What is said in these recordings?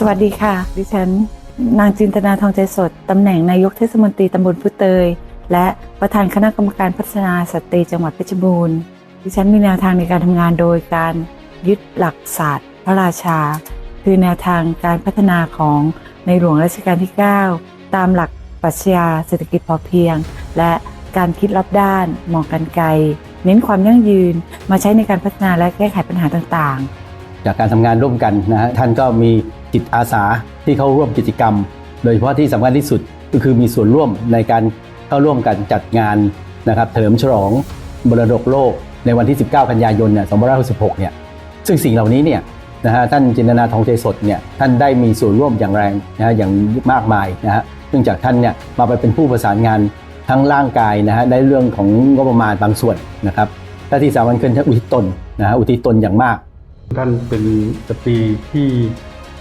สวัสดีค่ะ ดิฉัน นางจินตนาทองใจสด ตำแหน่งนายกเทศมนตรีตำบลพุเตย และประธานคณะกรรมการพัฒนาสตรีจังหวัดเพชรบูรณ์ ดิฉันมีแนวทางในการทำงานโดยการยึดหลักศาสตร์ พระราชา คือแนวทางการพัฒนาของในหลวงรัชกาลที่ 9 ตามหลักปรัชญาเศรษฐกิจพอเพียง และการคิดรอบด้านมองกันไกล เน้นความยั่งยืนมาใช้ในการพัฒนาและแก้ไขปัญหาต่างๆ จากการทำงานร่วมกันนะฮะท่านก็มีจิตอาสาที่เข้าร่วมกิจกรรม โดยเฉพาะที่สำคัญที่สุดก็คือมีส่วนร่วมในการเข้าร่วมกันจัดงานนะครับเฉลิมฉลองมรดกโลกในวันที่ 19 กันยายนเนี่ย2566เนี่ยซึ่งสิ่งเหล่านี้เนี่ยนะฮะท่านจินนาทองใจสดเนี่ยท่านได้มีส่วนร่วมอย่างแรงนะฮะอย่างมากมายนะฮะเนื่องจากท่านเนี่ยมาไปเป็นผู้ประสานงานทั้งร่างกายนะฮะในเรื่องของงบประมาณบางส่วนนะครับและที่สำคัญคือท่านอุทิศตนนะฮะอุทิศตนอย่างมาก ท่านเป็นสตรีที่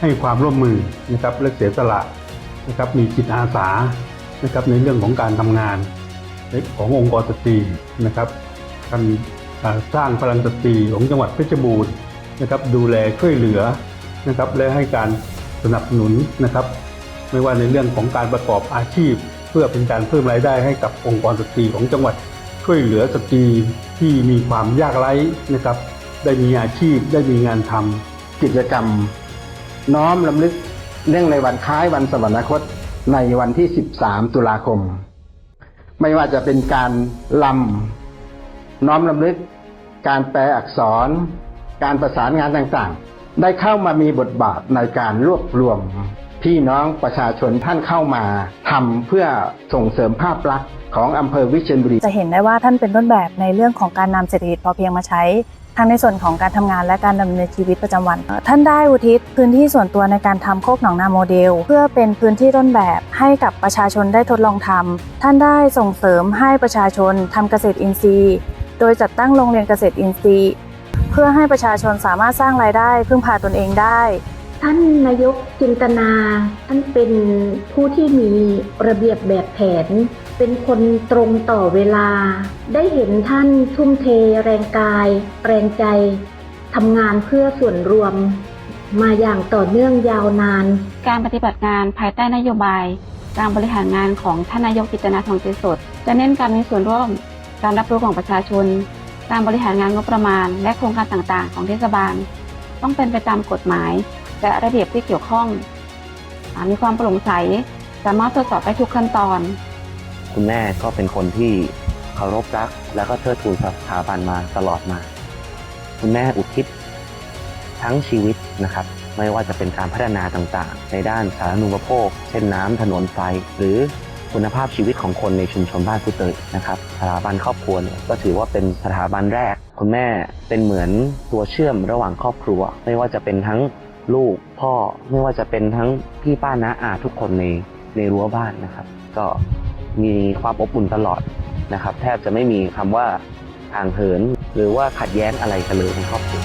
ให้ความร่วมมือนะครับและเสียสละนะครับมีจิตอาสานะครับในเรื่องของการทำงานขององค์กรสตรีนะครับท่านสร้างพลังสตรีของจังหวัดเพชรบูรณ์นะครับดูแลช่วยเหลือนะครับและให้การสนับสนุนนะครับ ไม่ว่าในเรื่องของการประกอบอาชีพ เพื่อเป็นการเพิ่มรายได้ให้กับองค์กรสตรีของจังหวัดช่วยเหลือสตรีที่มีความยากไร้นะครับ ได้มีอาชีพ ได้มีงานทำกิจกรรม น้อมลำลึกเนื่องในวันคล้ายวันสวรรคตในวันที่ 13 ตุลาคม ไม่ว่าจะเป็นการลำน้อมลำลึก การแปลอักษร การประสานงานต่างๆ ได้เข้ามามีบทบาทในการรวบรวม พี่น้องประชาชนท่านเข้ามาทำเพื่อส่งเสริมภาพลักษณ์ของอำเภอวิเชียรบุรี จะเห็นได้ว่าท่านเป็นต้นแบบในเรื่องของการนำเศรษฐกิจพอเพียงมาใช้ ทั้งในส่วนของการทำงานและการดำเนินชีวิตประจำวัน ท่านได้อุทิศพื้นที่ส่วนตัวในการทำโคกหนองนาโมเดล เพื่อเป็นพื้นที่ต้นแบบให้กับประชาชนได้ทดลองทำท่านได้ส่งเสริมให้ประชาชนทำเกษตรอินทรีย์ โดยจัดตั้งโรงเรียนเกษตรอินทรีย์ เพื่อให้ประชาชนสามารถสร้างรายได้พึ่งพาตนเองได้ท่านนายกจินตนา ท่านเป็นผู้ที่มีระเบียบแบบแผน เป็นคนตรงต่อเวลา ได้เห็นท่านทุ่มเทแรงกาย แรงใจทำงานเพื่อส่วนรวม มาอย่างต่อเนื่องยาวนาน การปฏิบัติงานภายใต้นโยบาย การบริหารงานของท่านนายกกิตนาทองใจสดจะเน้นการมีส่วนร่วม การรับรู้ของประชาชน การบริหารงานงบประมาณ และโครงการต่างๆ ของเทศบาล ต้องเป็นไปตามกฎหมาย และระเบียบที่เกี่ยวข้อง มีความโปร่งใส สามารถตรวจสอบได้ทุกขั้นตอน คุณแม่ก็เป็นคนที่เคารพรัก แล้วก็เทิดทูนสถาบันมาตลอดมา คุณแม่อุทิศทั้งชีวิตนะครับ ไม่ว่าจะเป็นการพัฒนาต่างๆ ในด้านสาธารณูปโภค เช่นน้ำถนนไฟ หรือคุณภาพชีวิตของคนในชุมชนบ้านผู้เตยนะครับสถาบันครอบครัวเนี่ยก็ถือว่าเป็นสถาบันแรก คุณแม่เป็นเหมือนตัวเชื่อมระหว่างครอบครัว ไม่ว่าจะเป็นทั้งลูกพ่อไม่ว่าจะเป็นทั้งพี่ป้าน้าอาทุกคนในในรั้วบ้านนะครับ ก็ มีความอบอุ่นตลอดนะครับ แทบจะไม่มีคำว่าห่างเหิน หรือว่าขัดแย้งอะไรกันเลยในครอบครัว